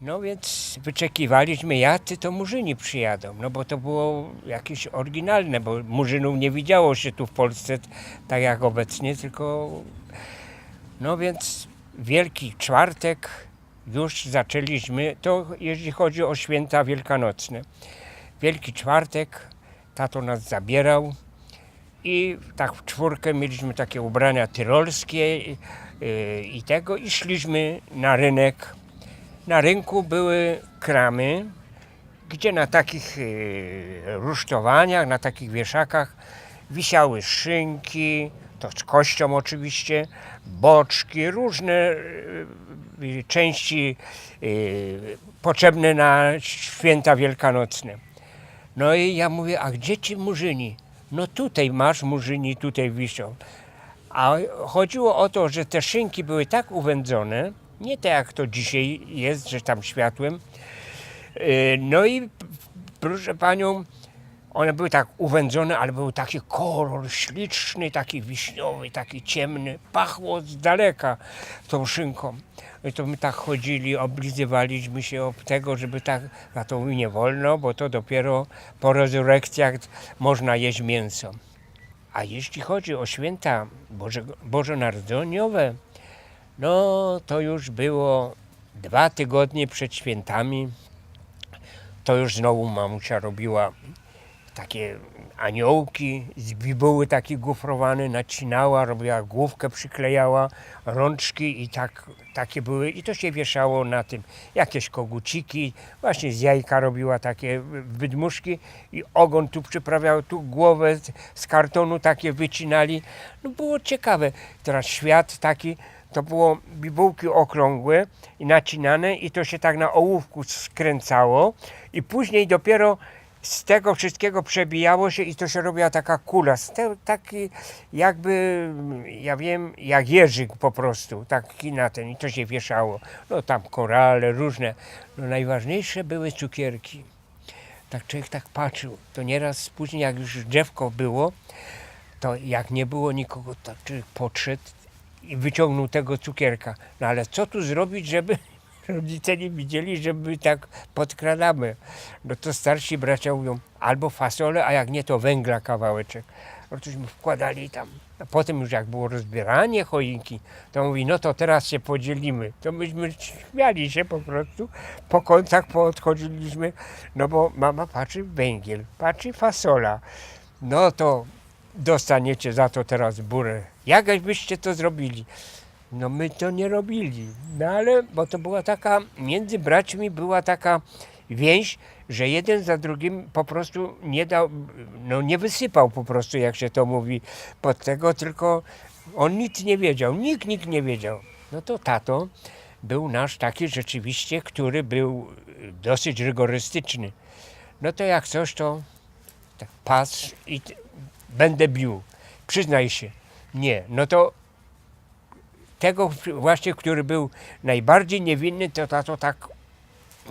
No więc wyczekiwaliśmy, jacy to murzyni przyjadą, no bo to było jakieś oryginalne, bo murzynów nie widziało się tu w Polsce tak jak obecnie, tylko no więc Wielki Czwartek już zaczęliśmy, to jeśli chodzi o święta wielkanocne. Wielki Czwartek, tato nas zabierał i tak w czwórkę mieliśmy takie ubrania tyrolskie i, y, i tego i szliśmy na rynek. Na rynku były kramy, gdzie na takich y, rusztowaniach, na takich wieszakach wisiały szynki, to z kością oczywiście, boczki, różne y, części y, potrzebne na święta wielkanocne. No i ja mówię, a gdzie ci murzyni? No tutaj masz murzyni, tutaj wiszą. A chodziło o to, że te szynki były tak uwędzone, nie tak jak to dzisiaj jest, że tam światłem. Yy, No i proszę panią, one były tak uwędzone, ale był taki kolor śliczny, taki wiśniowy, taki ciemny. Pachło z daleka tą szynką. I to my tak chodzili, oblizywaliśmy się od tego, żeby tak, a to nie wolno, bo to dopiero po rezurekcjach można jeść mięso. A jeśli chodzi o święta Boże, bożonarodzeniowe, no to już było dwa tygodnie przed świętami. To już znowu mamusia robiła takie aniołki z bibuły takie gofrowane, nacinała, robiła główkę, przyklejała, rączki i tak, takie były. I to się wieszało na tym. Jakieś koguciki, właśnie z jajka robiła takie wydmuszki i ogon tu przyprawiał, tu głowę z- z kartonu takie wycinali. No było ciekawe. Teraz świat taki, to było bibułki okrągłe i nacinane i to się tak na ołówku skręcało i później dopiero z tego wszystkiego przebijało się i to się robiła taka kula, taki jakby, ja wiem, jak jeżyk po prostu, taki na ten i to się wieszało. No tam korale, różne. No najważniejsze były cukierki. Tak człowiek tak patrzył, to nieraz później jak już drzewko było, to jak nie było nikogo, to człowiek podszedł i wyciągnął tego cukierka. No ale co tu zrobić, żeby rodzice nie widzieli, że my tak podkradamy? No to starsi bracia mówią, albo fasolę, a jak nie, to węgla kawałeczek. No tośmy wkładali tam. A potem już jak było rozbieranie choinki, to mówi, no to teraz się podzielimy. To myśmy śmiali się po prostu, po końcach poodchodziliśmy, no bo mama patrzy węgiel, patrzy fasola. No to dostaniecie za to teraz burę. Jak byście to zrobili? No my to nie robili. No ale, bo to była taka, między braćmi była taka więź, że jeden za drugim po prostu nie dał, no nie wysypał po prostu, jak się to mówi, pod tego, tylko on nic nie wiedział, nikt, nikt nie wiedział. No to tato był nasz taki rzeczywiście, który był dosyć rygorystyczny. No to jak coś, to tak pas i będę bił. Przyznaj się. Nie, no to tego właśnie, który był najbardziej niewinny, to tato tak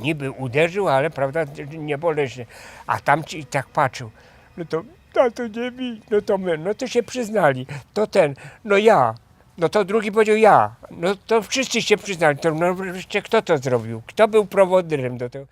niby uderzył, ale prawda, nie boleśnie. A tamci tak patrzył. No to tato nie bij, no to my, no to się przyznali. To ten, no ja. No to drugi powiedział ja. No to wszyscy się przyznali. To no kto to zrobił? Kto był prowodyrem do tego?